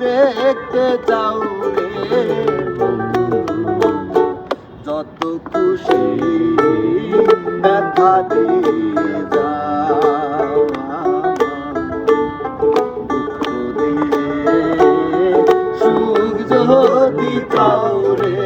দেখতে যাও রে যত খুশি ব্যথা দিয়ে যাও দুঃখ দিয়ে সুখ যদি চাও রে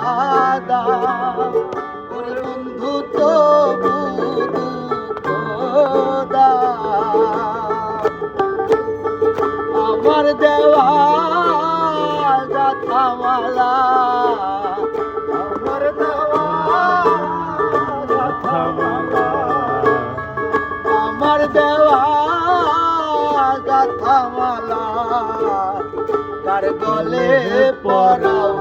ব্যথা ওরে বন্ধু তবু আমার দেওয়া গাথামালা আমার দেওয়া গাথামালা আমার দেওয়া গাথামালা কার গলে পরাও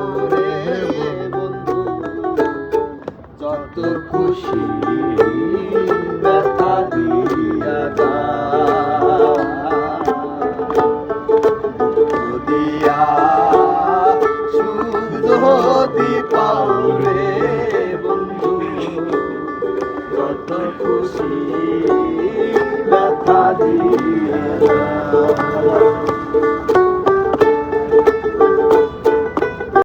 যদি পাও বন্ধু যত খুশি ব্যথা দিয়া।